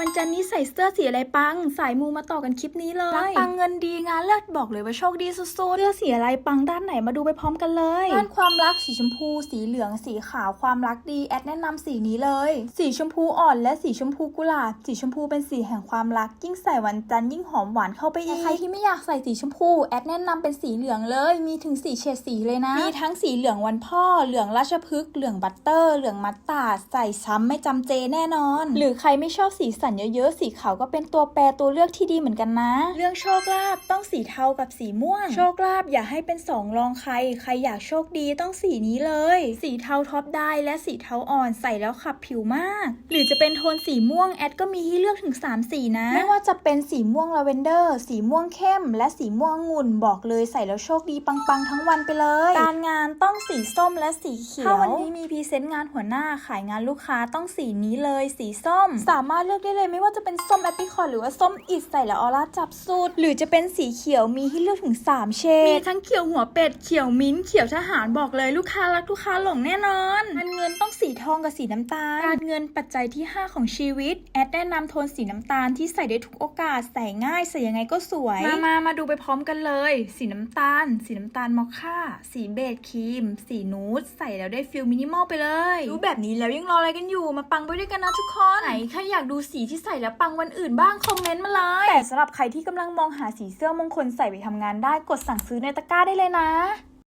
วันจันทร์นี้ใส่เสื้อสีอะไรปัง สายมูมาต่อกันคลิปนี้เลยรักปังเงินดีงานเลิศบอกเลยว่าโชคดีสุดเสื้อสีอะไรปังด้านไหนมาดูไปพร้อมกันเลยๆด้านความรักสีชมพู สีเหลืองสีขาวความรักดีแอดแนะนำสีนี้เลย สีชมพูอ่อนและสีชมพูกุหลาบ สีชมพูเป็นสีแห่งความรัก ยิ่งใส่วันจันทร์ยิ่งหอมหวานเข้าไปอีกใครที่ไม่อยากใส่สีชมพูแอดแนะนำเป็นสีเหลืองเลย มีถึงสีเฉดสีเลยนะ มีทั้งสีเหลืองวันพ่อ เหลืองราชพฤกษ์เหลืองบัตเตอร์ เหลืองมัตตาร์ดใส่ซ้ำไม่จำเจแน่นอน หรือใครไม่ชอบสีสันเยอะๆ สีขาวก็เป็นตัวแปรตัวเลือกที่ดีเหมือนกันนะ เรื่องโชคลาภต้องสีเทากับสีม่วง โชคลาภอย่าให้เป็นสองรองใคร ใครอยากโชคดีต้องสีนี้เลย สีเทาท็อปได้และสีเทาอ่อนใส่แล้วขับผิวมาก หรือจะเป็นโทนสีม่วงแอดก็มีให้เลือกถึง 3 สีนะ ไม่ว่าจะเป็นสีม่วงลาเวนเดอร์ สีม่วงเข้ม และสีม่วงองุ่นบอกเลยใส่แล้วโชคดีปังๆ ทั้งวันไปเลย การงานต้องสีส้มและสีเขียว ถ้าถ้าวัวันนนี้นี้มีพรีเซนต์งานหัวหน้าขายงานลูกค้าต้องสีนี้เลย สีส้ม สามารถเลือกได้เลยไม่ว่าจะเป็นส้มแอปริคอตหรือว่าส้มอิดใส่แล้วออร่าจับสุด หรือจะเป็นสีเขียวมีให้เลือกถึง 3 เฉดมีทั้งเขียวหัวเป็ดเขียวมิ้นท์เขียวทหารบอกเลยลูกค้ารักลูกค้าหลงแน่นอน สีทองกับสีน้ำตาล การเงินปัจจัยที่ 5 ของชีวิต แอดแนะนำโทนสีน้ำตาลที่ใส่ได้ทุกโอกาส ใส่ง่าย ใส่ยังไงก็สวย มามามาดูไปพร้อมกันเลย สีน้ำตาล สีน้ำตาลมอคค่า สีเบจครีม สีนูดใส่แล้วได้ฟิลมินิมอลไปเลยรู้แบบนี้แล้วยังรออะไรกันอยู่ มาปังไปด้วยกันนะทุกคนไหนใครอยากดูสีที่ใส่แล้วปังวันอื่นบ้างคอมเมนต์มาเลย แต่สำหรับใครที่กำลังมองหาสีเสื้อมงคลใส่ไปทำงานได้กดสั่งซื้อในตะกร้าได้เลยนะ